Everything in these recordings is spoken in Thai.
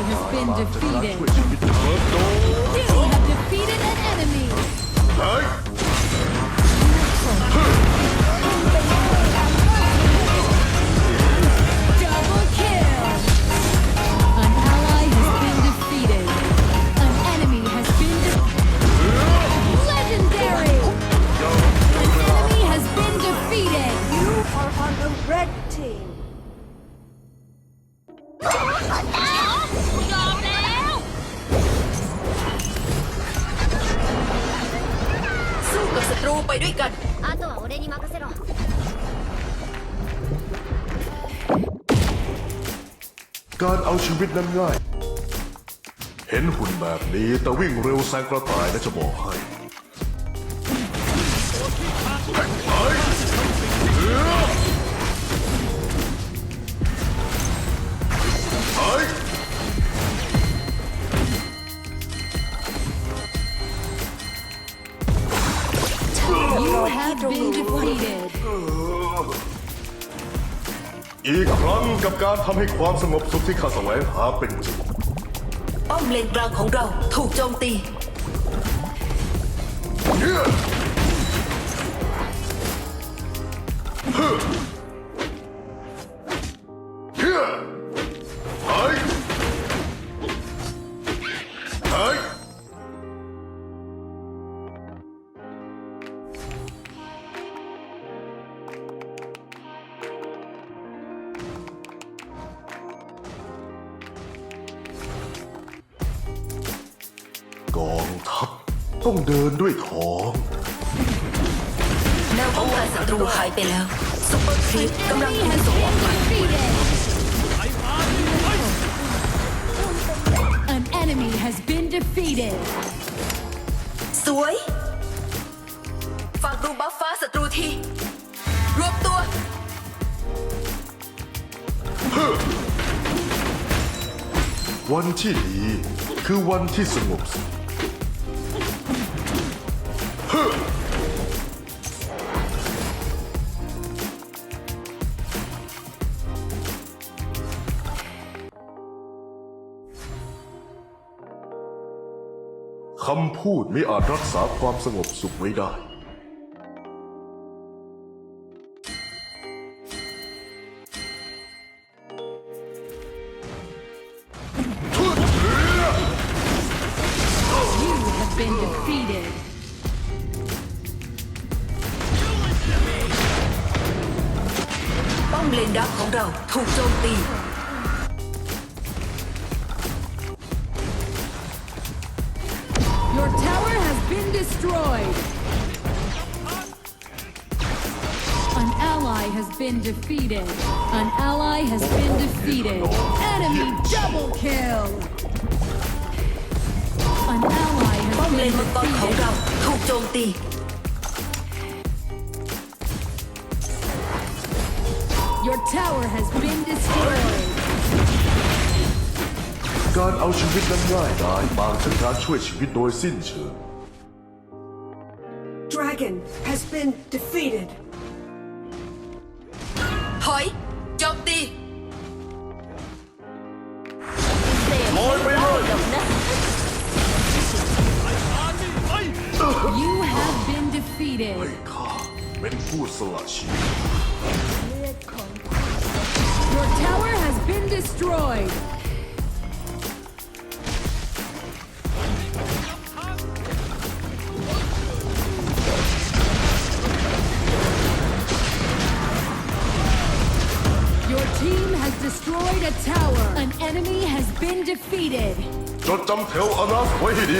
ally has been defeated. You have defeated an enemy. การเอาชีวิตนั้นง่าย เห็นหุ่นแบบนี้แต่วิ่งเร็วแซงกระต่ายนะจะบอกให้เฮ้ยเฮ้ย อีกครั้งกับการทำให้ความสงบสุขที่ข้าแสวงหาเป็นจริงป้อมเลนกลางของเราถูกโจมตีเฮ้ย ต้องเดินด้วยท้อง แนวป้องกันศัตรูหายไปแล้วซุปเปอร์ครีปกำลัง Enemy ถูก has ส่งออก been ไป defeated. An enemy has been defeated. สวยฝากดูบัฟฟ้าศัตรูทีรวบตัว วันที่ดีคือวันที่สงบสุขเฮ้อ คำพูดไม่อาจรักษาความสงบสุขไว้ได้ เลนดักของเราถูกโจมตี Your tower has been destroyed. An ally has been defeated. An ally has been defeated. Enemy double kill. An ally ป้อ has มเลน been มังกรของ defeated. Your tower has been destroyed. การเอาชีวิตนั้นง่ายดายบางเช่นการช่วยชีวิตโดยสิ้นเชิง Dragon has been defeated. ถอย โจมตี ลอยไปเลย You have been defeated. ข้าเป็นผู้สละชีวิต Your tower has been destroyed. Your team has destroyed a tower. An enemy has been defeated. จดจำเทลอนาสไว้ให้ดี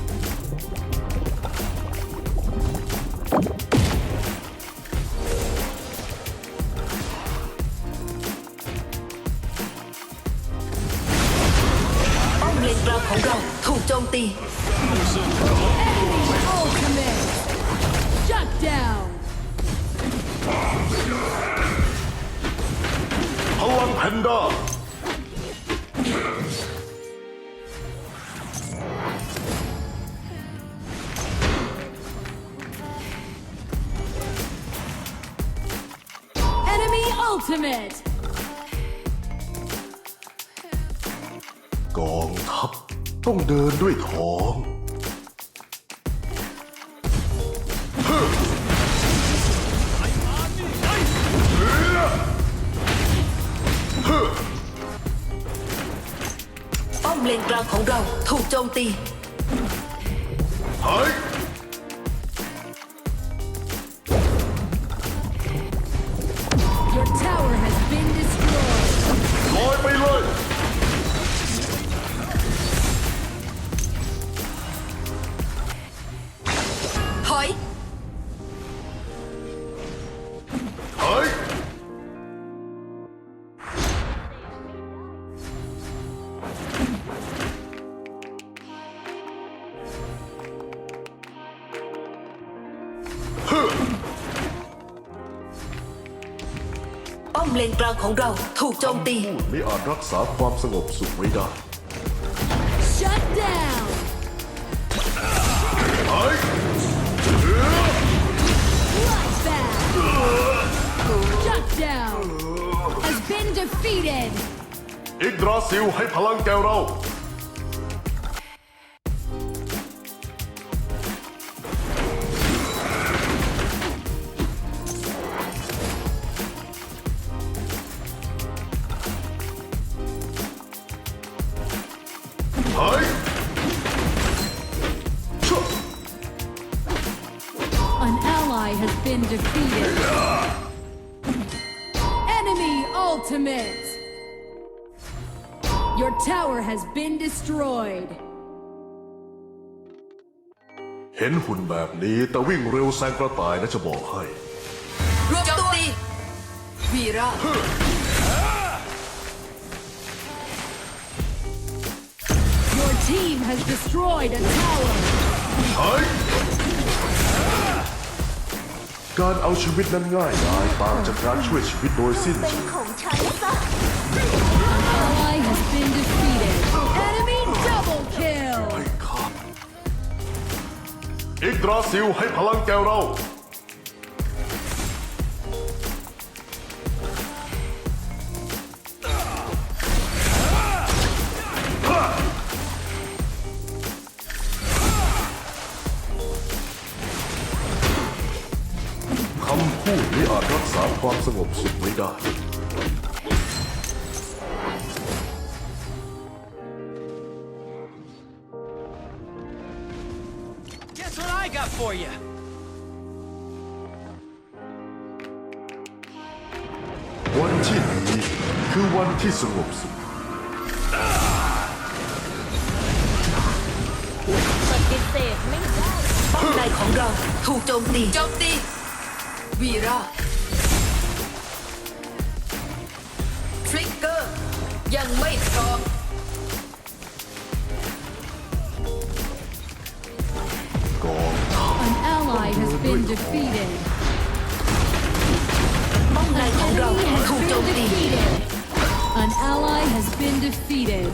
กองทัพต้องเดินด้วยท้องป้อมเลนกลางของเราถูกโจมตีเฮ้ย มเลนกลางของเราถูกโจมตีพูดไม่อาจรักษาความสงบสุขไว้ได้ Shut down. เฮ้ย Bloodbath. Shut down. Has been defeated. อิกดราซิลให้พลังแก่เรา ally has been defeated. Enemy ultimate. Your tower has been destroyed. เห็นหุ่นแบบนี้แต่วิ่งเร็วแซงกระต่ายนะจะบอกให้ รวมตัวตีวีระ Your team has destroyed a tower. เฮ้ย การเอาชีวิตนั้นง่ายดายต่างจากการช่วยชีวิตโดยสิ้นเป็นเชิงของฉันซะ Ally has been defeated. Enemy double kill. ครับอิกดราซิลให้พลังแก่เรา สงบสุขไว้ได้ Guess what I got for you? วันที่นี้คือวันที่สงบสุขปฏิเสธไม่ได้ป้อมในของเราถูกโจมตี โจมตี วีระ ยังไม่พร้อม กองทัพ An ally has been defeated. ป้อมใน An ของเรา enemy has ถูกโจม been ตี defeated. An ally has been defeated.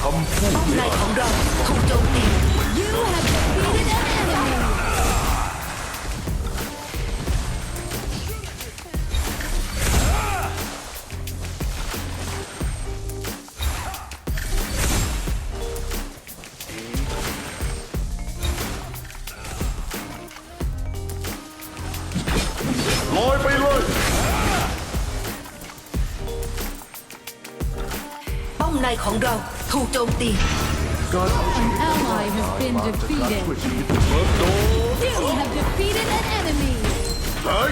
คำพูด ป้อม นี้ ใน อาจ ของเราถูกโจมตี You have defeated ในของเราถูกโจมตี An ally has been defeated. You have defeated an enemy. เฮ้ย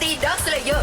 ตีดักเลยเยอะ